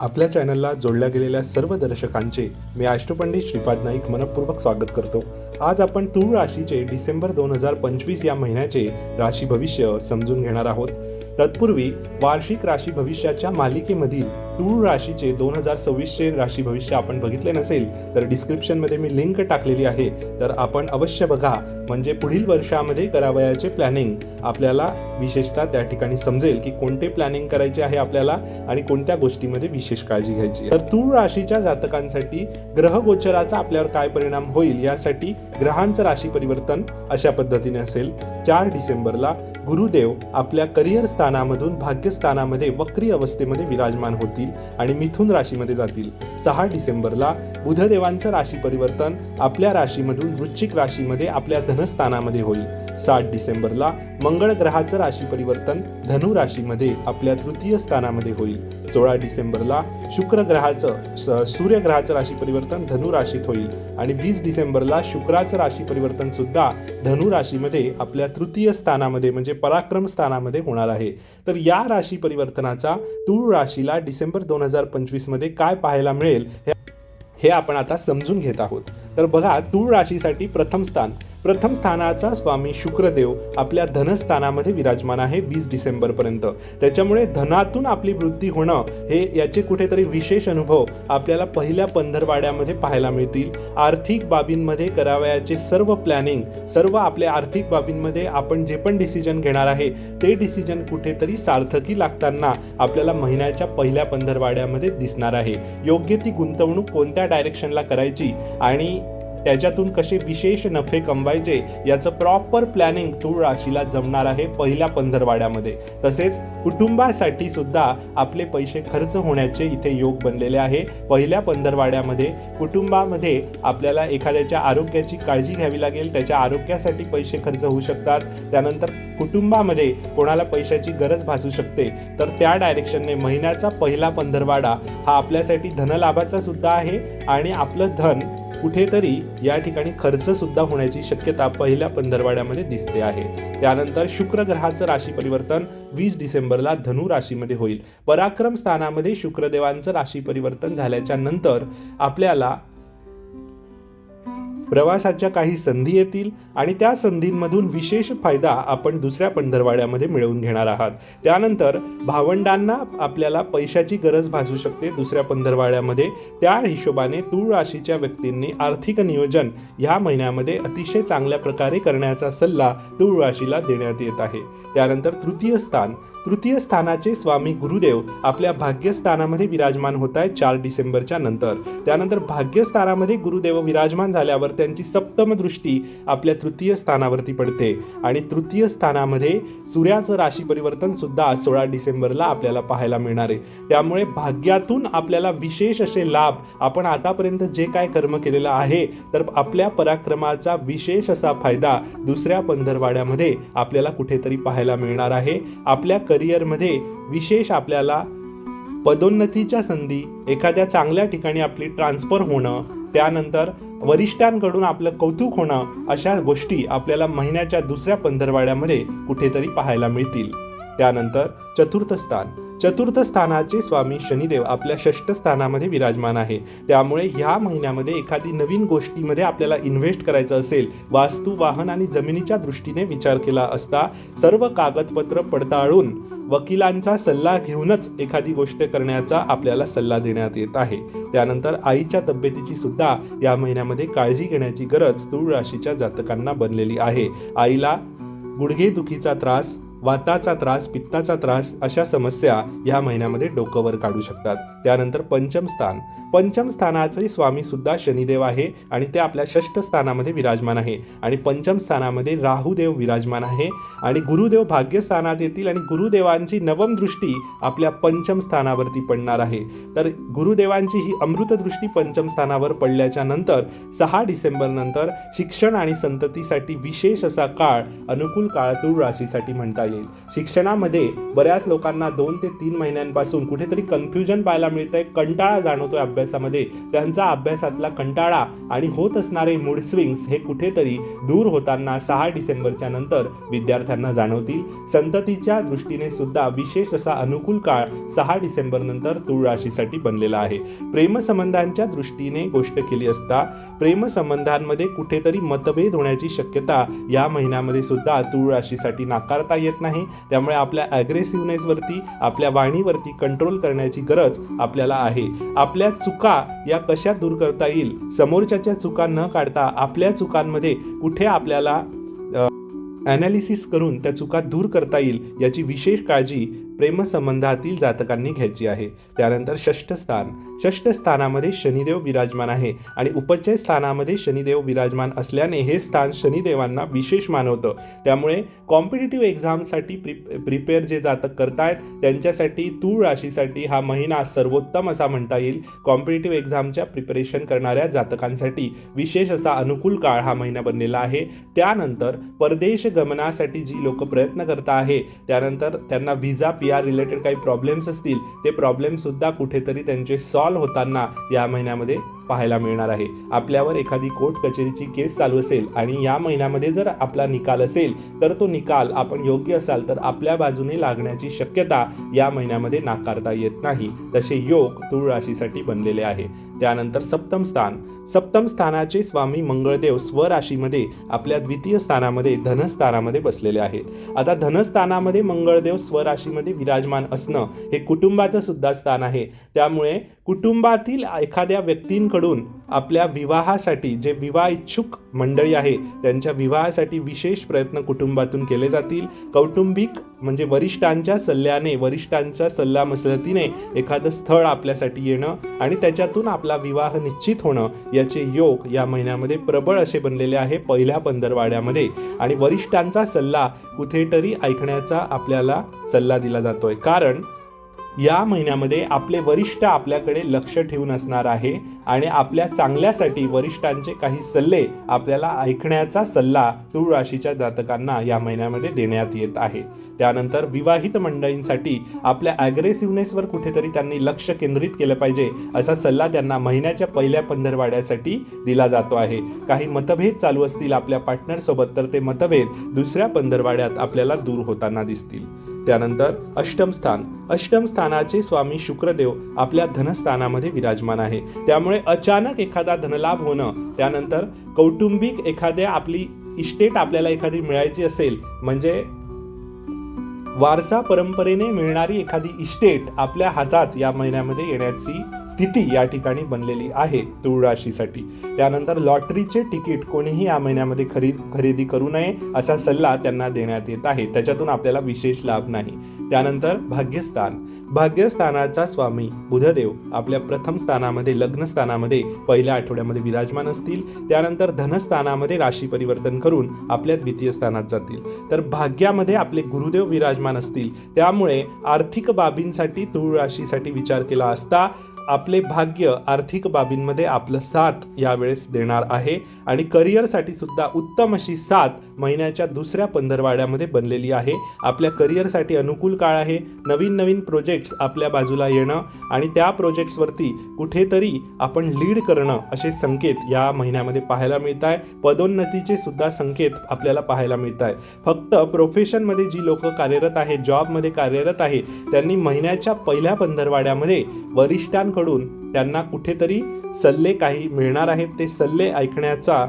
आपल्या चॅनलला जोडल्या गेलेल्या सर्व दर्शकांचे मी अष्टपंडित श्रीपाद नाईक मनपूर्वक स्वागत करतो. आज आपण तूळ राशीचे डिसेंबर दोन हजार पंचवीस या महिन्याचे राशी भविष्य समजून घेणार आहोत. तत्पूर्वी वार्षिक राशी भविष्याच्या मालिकेमधील तूळ राशीचे दोन हजार सव्वीसचे राशी भविष्य आपण बघितले नसेल तर डिस्क्रिप्शनमध्ये मी लिंक टाकलेली आहे. तर आपण अवश्य बघा म्हणजे पुढील वर्षामध्ये करावयाचे प्लॅनिंग आपल्याला विशेषतः त्या ठिकाणी समजेल की कोणते प्लॅनिंग करायचे आहे आपल्याला आणि कोणत्या गोष्टीमध्ये विशेष काळजी घ्यायची तर तूळ राशीच्या जातकांसाठी ग्रहगोचराचा आपल्यावर काय परिणाम होईल यासाठी ग्रहांचं राशी परिवर्तन अशा पद्धतीने असेल. चार डिसेंबरला गुरुदेव आपल्या करिअर स्थानामधून भाग्यस्थानामध्ये वक्री अवस्थेमध्ये विराजमान होतील आणि मिथुन राशीमध्ये जातील. सहा डिसेंबरला बुधदेवांचं राशी परिवर्तन आपल्या राशीमधून वृश्चिक राशीमध्ये आपल्या धनस्थानामध्ये होईल. सात डिसेंबरला मंगळ ग्रहाचं राशी परिवर्तन धनु राशीमध्ये आपल्या तृतीय स्थानामध्ये होईल. सोळा डिसेंबरला शुक्र ग्रहाचं स- सूर्य ग्रहाचं राशी परिवर्तन धनु राशीत होईल. आणि वीस डिसेंबरला शुक्राचं राशी परिवर्तन सुद्धा धनु राशीमध्ये आपल्या तृतीय स्थानामध्ये म्हणजे पराक्रम स्थानामध्ये होणार आहे. तर या राशी परिवर्तनाचा तूळ राशीला डिसेंबर दोन हजार पंचवीसमध्ये काय पाहायला मिळेल हे हे आपण आता समजून घेत आहोत. तर बघा तूळ राशीसाठी प्रथम स्थान. प्रथम स्थानाचा स्वामी शुक्रदेव आपल्या धनस्थानामध्ये विराजमान आहे वीस डिसेंबरपर्यंत. त्याच्यामुळे धनातून आपली वृद्धी होणं हे याचे कुठेतरी विशेष अनुभव आपल्याला पहिल्या पंधरवाड्यामध्ये पाहायला मिळतील. आर्थिक बाबींमध्ये करावयाचे सर्व प्लॅनिंग सर्व आपल्या आर्थिक बाबींमध्ये आपण जे पण डिसिजन घेणार आहे ते डिसिजन कुठेतरी सार्थकी लागताना आपल्याला महिन्याच्या पहिल्या पंधरवाड्यामध्ये दिसणार आहे. योग्य ती गुंतवणूक कोणत्या डायरेक्शनला करायची आणि त्याच्यातून कसे विशेष नफे कमवायचे याचं प्रॉपर प्लॅनिंग तूळ राशीला जमणार आहे पहिल्या पंधरवाड्यामध्ये. तसेच कुटुंबासाठी सुद्धा आपले पैसे खर्च होण्याचे इथे योग बनलेले आहे. पहिल्या पंधरवाड्यामध्ये कुटुंबामध्ये आपल्याला एखाद्याच्या आरोग्याची काळजी घ्यावी लागेल त्याच्या आरोग्यासाठी पैसे खर्च होऊ शकतात. त्यानंतर कुटुंबामध्ये कोणाला पैशाची गरज भासू शकते तर त्या डायरेक्शनने महिन्याचा पहिला पंधरवाडा हा आपल्यासाठी धनलाभाचा सुद्धा आहे आणि आपलं धन कुठेतरी या ठिकाणी खर्च सुद्धा होण्याची शक्यता पहिल्या पंधरवाड्यामध्ये दिसते आहे. त्यानंतर शुक्र ग्रहाचं राशी परिवर्तन वीस डिसेंबरला धनु राशीमध्ये होईल. पराक्रम स्थानामध्ये शुक्रदेवांचं राशी परिवर्तन झाल्याच्यानंतर आपल्याला प्रवासाच्या काही संधी येतील आणि त्या संधींमधून विशेष फायदा आपण दुसऱ्या पंधरवाड्यामध्ये मिळवून घेणार आहात. त्यानंतर भावंडांना आपल्याला पैशाची गरज भासू शकते दुसऱ्या पंधरवाड्यामध्ये. त्या हिशोबाने तूळ राशीच्या व्यक्तींनी आर्थिक नियोजन ह्या महिन्यामध्ये अतिशय चांगल्या प्रकारे करण्याचा सल्ला तूळ राशीला देण्यात येत आहे. त्यानंतर तृतीय स्थान. तृतीय स्थानाचे स्वामी गुरुदेव आपल्या भाग्यस्थानामध्ये विराजमान होत आहेत चार डिसेंबरच्या नंतर. त्यानंतर भाग्यस्थानामध्ये गुरुदेव विराजमान झाल्यावर त्यांची सप्तम दृष्टी आपल्या तृतीय स्थानावरती पडते. आणि तृतीय स्थानामध्ये सूर्याचं राशी परिवर्तन सुद्धा सोळा डिसेंबरला आपल्याला पाहायला मिळणार आहे. त्यामुळे भाग्यातून आपल्याला विशेष असे लाभ आपण आतापर्यंत जे काय कर्म केलेलं आहे तर आपल्या पराक्रमाचा विशेष असा फायदा दुसऱ्या पंधरवाड्यामध्ये आपल्याला कुठेतरी पाहायला मिळणार आहे. आपल्या करिअरमध्ये विशेष आपल्याला पदोन्नतीच्या संधी एखाद्या चांगल्या ठिकाणी आपली ट्रान्सफर होणं त्यानंतर वरिष्ठांकडून आपलं कौतुक होणं अशा गोष्टी आपल्याला महिन्याच्या दुसऱ्या पंधरवाड्यामध्ये कुठेतरी पाहायला मिळतील. त्यानंतर चतुर्थ स्थान. चतुर्थ स्थानाचे स्वामी शनिदेव आपल्या षष्ठ स्थानामध्ये विराजमान आहे. त्यामुळे ह्या महिन्यामध्ये एखादी नवीन गोष्टीमध्ये आपल्याला इन्व्हेस्ट करायचं असेल वास्तू वाहन आणि जमिनीच्या दृष्टीने विचार केला असता सर्व कागदपत्र पडताळून वकिलांचा सल्ला घेऊनच एखादी गोष्ट करण्याचा आपल्याला सल्ला देण्यात येत आहे. त्यानंतर आईच्या तब्येतीची सुद्धा या महिन्यामध्ये काळजी घेण्याची गरज तूळ राशीच्या जातकांना बनलेली आहे. आईला गुडघेदुखीचा त्रास वाताचा त्रास पित्ताचा त्रास अशा समस्या या महिन्यामध्ये डोकंवर काढू शकतात. त्यानंतर पंचम स्थान. पंचम स्थानाचे स्वामी सुद्धा शनिदेव आहे आणि ते आपल्या षष्ठ स्थानामध्ये विराजमान आहे. आणि पंचम स्थानामध्ये राहुदेव विराजमान आहे. आणि गुरुदेव भाग्यस्थानात येतील आणि गुरुदेवांची नवम दृष्टी आपल्या पंचम स्थानावरती पडणार आहे. तर गुरुदेवांची ही अमृत दृष्टी पंचम स्थानावर पडल्याच्या नंतर सहा डिसेंबर नंतर शिक्षण आणि संततीसाठी विशेष असा काळ अनुकूल काळ तूळ राशीसाठी म्हणता येईल. शिक्षणामध्ये बऱ्याच लोकांना दोन ते तीन महिन्यांपासून कुठेतरी कन्फ्युजन पाहायला मिळतंय कंटाळा जाणवतोय अभ्यासामध्ये. त्यांचा अभ्यासातला कंटाळा आणि होत असणारे मूड स्विंग्स हे कुठेतरी दूर होताना सहा डिसेंबरच्या नंतर विद्यार्थ्यांना जाणवतील. संततीच्या दृष्टीने सुद्धा विशेष असा अनुकूल काळ सहा डिसेंबर नंतर तुळ राशीसाठी बनलेला आहे. प्रेमसंबंधांच्या दृष्टीने गोष्ट केली असता प्रेमसंबंधांमध्ये कुठेतरी मतभेद होण्याची शक्यता या महिन्यामध्ये सुद्धा तुळ राशीसाठी नाकारता येत नाही. त्यामुळे आपल्या ॲग्रेसिव्हनेसवरती आपल्या वाणीवरती कंट्रोल करण्याची गरज आपल्याला आहे. आपल्या चुका या कशा दूर करता येईल? समोरच्याच्या चुका न काढता आपल्या चुकांमध्ये कुठे आपल्याला ॲनालिसिस करून त्या चुका दूर करता येईल याची विशेष काळजी प्रेमसंबंधातील जातकांनी घ्यायची आहे. त्यानंतर षष्ठ स्थान. षष्ठ स्थानामध्ये शनिदेव विराजमान आहे आणि उपचय स्थानामध्ये शनिदेव विराजमान असल्याने हे स्थान शनिदेवांना विशेष मानवतं. त्यामुळे कॉम्पिटेटिव्ह एक्झामसाठी प्रि प्रिपेअर जे जातक करतायत त्यांच्यासाठी तूळ राशीसाठी हा महिना सर्वोत्तम असा म्हणता येईल. कॉम्पिटेटिव्ह एक्झामच्या प्रिपरेशन करणाऱ्या जातकांसाठी विशेष असा अनुकूल काळ हा महिना बनलेला आहे. त्यानंतर परदेश गमनासाठी जी लोक प्रयत्न करता आहे त्यानंतर त्यांना व्हिजा पी या रिलेटेड काही प्रॉब्लेम्स असतील ते प्रॉब्लेमसुद्धा कुठेतरी त्यांचे सॉल्व्ह होताना या महिन्यामध्ये पाहायला मिळणार आहे. आपल्यावर एखादी कोर्ट कचेरीची केस चालू असेल आणि या महिन्यामध्ये जर आपला निकाल असेल तर तो निकाल आपण योग्य असाल तर आपल्या बाजूने लागण्याची शक्यता या महिन्यामध्ये नाकारता येत नाही. तसे योग तुळ राशीसाठी बनलेले आहे. त्यानंतर सप्तम स्थान. सप्तम स्थानाचे स्वामी मंगळदेव स्वराशीमध्ये आपल्या द्वितीय स्थानामध्ये धनस्थानामध्ये बसलेले आहेत. आता धनस्थानामध्ये मंगळदेव स्वराशीमध्ये विराजमान असणं हे कुटुंबाचं सुद्धा स्थान आहे. त्यामुळे कुटुंबातील एखाद्या व्यक्तींकडून आपल्या विवाहासाठी जे विवाह इच्छुक मंडळी आहे त्यांच्या विवाहासाठी विशेष प्रयत्न कुटुंबातून केले जातील. कौटुंबिक म्हणजे वरिष्ठांच्या सल्ल्याने वरिष्ठांच्या सल्लामसलतीने एखादं स्थळ आपल्यासाठी येणं आणि त्याच्यातून आपला विवाह निश्चित होणं याचे योग या महिन्यामध्ये प्रबळ असे बनलेले आहे पहिल्या पंधरवाड्यामध्ये. आणि वरिष्ठांचा सल्ला कुठेतरी ऐकण्याचा आपल्याला सल्ला दिला जातोय. कारण या महिन्यामध्ये आपले वरिष्ठ आपल्याकडे लक्ष ठेवून असणार आहे आणि आपल्या चांगल्यासाठी वरिष्ठांचे काही सल्ले आपल्याला ऐकण्याचा सल्ला तुळ राशीच्या जातकांना या महिन्यामध्ये देण्यात येत आहे. त्यानंतर विवाहित मंडळींसाठी आपल्या ॲग्रेसिव्हनेसवर कुठेतरी त्यांनी लक्ष केंद्रित केलं पाहिजे असा सल्ला त्यांना महिन्याच्या पहिल्या पंधरवाड्यासाठी दिला जातो आहे. काही मतभेद चालू असतील आपल्या पार्टनरसोबत तर ते मतभेद दुसऱ्या पंधरवाड्यात आपल्याला दूर होताना दिसतील. त्यानंतर अष्टम स्थान. अष्टम स्थानाचे स्वामी शुक्रदेव आपल्या धनस्थानामध्ये विराजमान आहे. त्यामुळे अचानक एखादा धनलाभ होणं त्यानंतर कौटुंबिक एखाद्या आपली इस्टेट आपल्याला एखादी मिळायची असेल म्हणजे वारसा परंपरेने मिळणारी एखादी इस्टेट आपल्या हातात या महिन्यामध्ये येण्याची स्थिती या ठिकाणी बनलेली आहे तुळ राशीसाठी त्यानंतर लॉटरीचे तिकीट कोणीही या महिन्यामध्ये खरी खरेदी करू नये असा सल्ला त्यांना देण्यात येत आहे. त्याच्यातून आपल्याला विशेष लाभ नाही. त्यानंतर भाग्यस्थान. भाग्यस्थानाचा स्वामी बुधदेव आपल्या प्रथम स्थानामध्ये लग्न स्थानामध्ये पहिल्या आठवड्यामध्ये विराजमान असतील. त्यानंतर धनस्थानामध्ये राशी परिवर्तन करून आपल्या द्वितीय स्थानात जातील. तर भाग्यामध्ये आपले गुरुदेव विराजमान असतील. त्यामुळे आर्थिक बाबींसाठी तुळ राशीसाठी विचार केला असता आपले भाग्य आर्थिक बाबींमध्ये आपलं साथ यावेळेस देणार आहे आणि करिअरसाठी सुद्धा उत्तम अशी साथ महिन्याच्या दुसऱ्या पंधरवाड्यामध्ये बनलेली आहे. आपल्या करिअरसाठी अनुकूल काळ आहे. नवीन नवीन प्रोजेक्ट्स आपल्या बाजूला येणं आणि त्या प्रोजेक्ट्सवरती कुठेतरी आपण लीड करणं असे संकेत या महिन्यामध्ये पाहायला मिळत आहे पदोन्नतीचे सुद्धा संकेत आपल्याला पाहायला मिळत आहे फक्त प्रोफेशनमध्ये जी लोक कार्यरत आहे जॉबमध्ये कार्यरत आहे त्यांनी महिन्याच्या पहिल्या पंधरवाड्यामध्ये वरिष्ठांकडून त्यांना कुठेतरी सल्ले काही मिळणार आहेत ते सल्ले ऐकण्याचा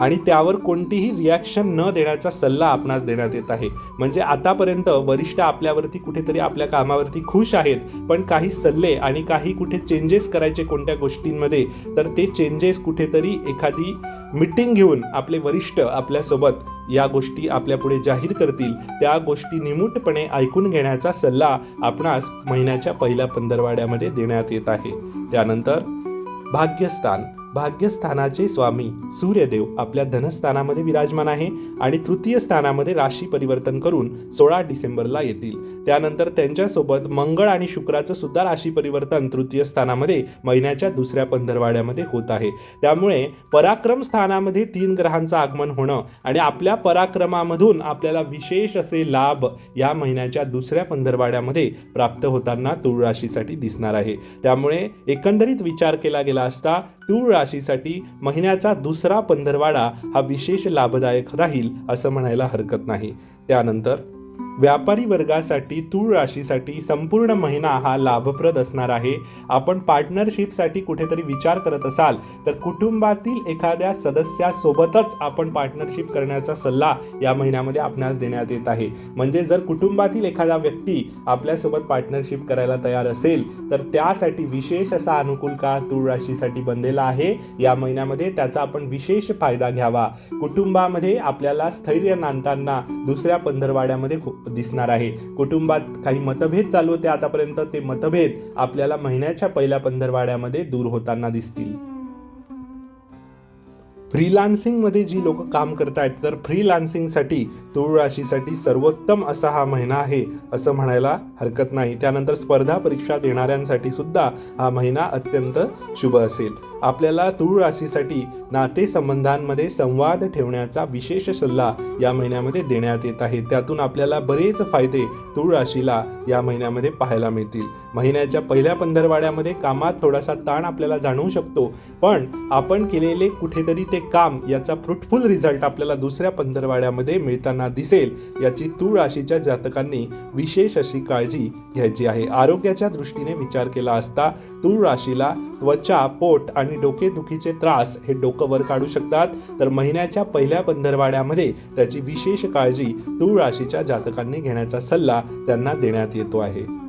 आणि त्यावर कोणतीही रिॲक्शन न देण्याचा सल्ला आपणास देण्यात येत आहे. म्हणजे आतापर्यंत वरिष्ठ आपल्यावरती कुठेतरी आपल्या कामावरती खुश आहेत पण काही सल्ले आणि काही कुठे चेंजेस करायचे कोणत्या गोष्टींमध्ये तर ते चेंजेस कुठेतरी एखादी मिटिंग घेऊन आपले वरिष्ठ आपल्यासोबत या गोष्टी आपल्या पुढे जाहीर करतील त्या गोष्टी निमूटपणे ऐकून घेण्याचा सल्ला आपणास महिन्याच्या पहिल्या पंधरवाड्यामध्ये देण्यात येत आहे. त्यानंतर भाग्यस्थान. भाग्यस्थानाचे स्वामी. सूर्यदेव आपल्या धनस्थानामध्ये विराजमान आहे आणि तृतीय स्थानामध्ये राशी परिवर्तन करून सोळा डिसेंबरला येतील. त्यानंतर त्यांच्यासोबत मंगळ आणि शुक्राचं सुद्धा राशी परिवर्तन तृतीय स्थानामध्ये महिन्याच्या दुसऱ्या पंधरवाड्यामध्ये होत आहे. त्यामुळे पराक्रम स्थानामध्ये तीन ग्रहांचं आगमन होणं आणि आपल्या पराक्रमामधून आपल्याला विशेष असे लाभ या महिन्याच्या दुसऱ्या पंधरवाड्यामध्ये प्राप्त होताना तुळ राशीसाठी दिसणार आहे. त्यामुळे एकंदरीत विचार केला गेला असता तूळ राशीसाठी महिन्याचा दुसरा पंधरवाडा हा विशेष लाभदायक राहील असं म्हणायला हरकत नाही. त्यानंतर व्यापारी वर्गासाठी तूळ राशीसाठी संपूर्ण महिना हा लाभप्रद असणार आहे. आपण पार्टनरशिपसाठी कुठेतरी विचार करत असाल तर कुटुंबातील एखाद्या सदस्यासोबतच आपण पार्टनरशिप करण्याचा सल्ला या महिन्यामध्ये आपणास देण्यात येत आहे. म्हणजे जर कुटुंबातील एखादा व्यक्ती आपल्यासोबत पार्टनरशिप करायला तयार असेल तर त्यासाठी विशेष असा अनुकूल काळ तूळ राशीसाठी बनलेला आहे. या महिन्यामध्ये त्याचा आपण विशेष फायदा घ्यावा. कुटुंबामध्ये आपल्याला स्थैर्य नांदताना दुसऱ्या पंधरवाड्यामध्ये खूप दिसणार आहे. कुटुंबात काही मतभेद चालू होते आतापर्यंत. ते मतभेद आपल्याला महिन्याच्या पहिल्या पंधरवाड्यामध्ये दूर होताना दिसतील. फ्रीलान्सिंगमध्ये जी लोक काम करतायत तर फ्रीलान्सिंगसाठी तूळ राशीसाठी सर्वोत्तम असा हा महिना आहे असं म्हणायला हरकत नाही. त्यानंतर स्पर्धा परीक्षा देणाऱ्यांसाठी सुद्धा हा महिना अत्यंत शुभ असेल. आपल्याला तूळ राशीसाठी नातेसंबंधांमध्ये संवाद ठेवण्याचा विशेष सल्ला या महिन्यामध्ये देण्यात येत आहे. त्यातून आपल्याला बरेच फायदे तूळ राशीला या महिन्यामध्ये पाहायला मिळतील. महिन्याच्या पहिल्या पंधरवाड्यामध्ये कामात थोडासा ताण आपल्याला जाणवू शकतो पण आपण केलेले कुठेतरी ते काम याचा फ्रुटफुल रिझल्ट आपल्याला दुसऱ्या पंधरवाड्यामध्ये मिळताना दिसेल याची तूळ राशीच्या जातकांनी विशेष अशी काळजी घ्यायची आहे. आरोग्याच्या दृष्टीने विचार केला असता तूळ राशीला त्वचा पोट आणि डोकेदुखीचे त्रास हे डोकं वर काढू शकतात. तर महिन्याच्या पहिल्या पंधरवाड्यामध्ये त्याची विशेष काळजी तूळ राशीच्या जातकांनी घेण्याचा सल्ला त्यांना देण्यात येतो आहे.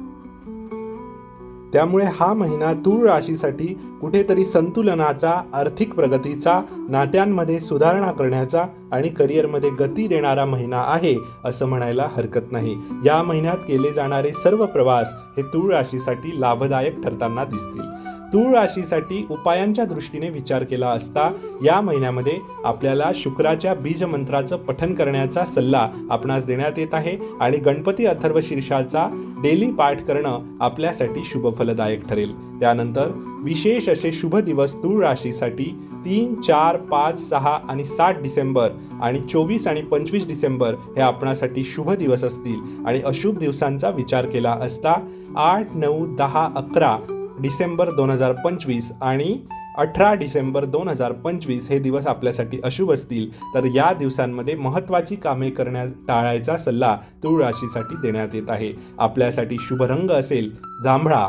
त्यामुळे हा महिना तूळ राशीसाठी कुठेतरी संतुलनाचा आर्थिक प्रगतीचा नात्यांमध्ये सुधारणा करण्याचा आणि करिअरमध्ये गती देणारा महिना आहे असं म्हणायला हरकत नाही. या महिन्यात केले जाणारे सर्व प्रवास हे तूळ राशीसाठी लाभदायक ठरताना दिसतील. तूळ राशीसाठी उपायांच्या दृष्टीने विचार केला असता या महिन्यामध्ये आपल्याला शुक्राच्या बीजमंत्राचं पठन करण्याचा सल्ला आपणास देण्यात येत आहे आणि गणपती अथर्व शीर्षाचा डेली पाठ करणं आपल्यासाठी शुभ फलदायक ठरेल. त्यानंतर विशेष असे शुभ दिवस तूळ राशीसाठी तीन चार पाच सहा आणि सात डिसेंबर आणि चोवीस आणि पंचवीस डिसेंबर हे आपणासाठी शुभ दिवस असतील आणि अशुभ दिवसांचा विचार केला असता आठ नऊ दहा अकरा डिसेंबर दोन हजार पंचवीस आणि अठरा डिसेंबर दोन हजार पंचवीस हे दिवस आपल्यासाठी अशुभ असतील तर या दिवसांमध्ये महत्त्वाची कामे करण्यात टाळायचा सल्ला तुळ राशीसाठी देण्यात येत आहे. आपल्यासाठी शुभ रंग असेल जांभळा.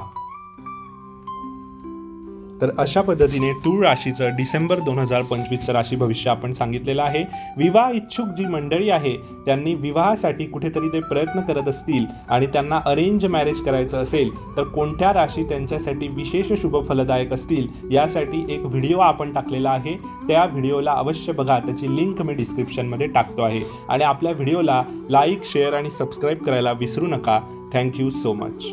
तर अशा पद्धतीने तूळ राशीचं डिसेंबर दोन हजार पंचवीसचं राशी भविष्य आपण सांगितलेलं आहे. विवाह इच्छुक जी मंडळी आहे त्यांनी विवाहासाठी कुठेतरी ते प्रयत्न करत असतील आणि त्यांना अरेंज मॅरेज करायचं असेल तर कोणत्या राशी त्यांच्यासाठी विशेष शुभ फलदायक असतील यासाठी एक व्हिडिओ आपण टाकलेला आहे. त्या व्हिडिओला अवश्य बघा. त्याची लिंक मी डिस्क्रिप्शनमध्ये टाकतो आहे. आणि आपल्या व्हिडिओला लाईक शेअर आणि सबस्क्राईब करायला विसरू नका. Thank you so much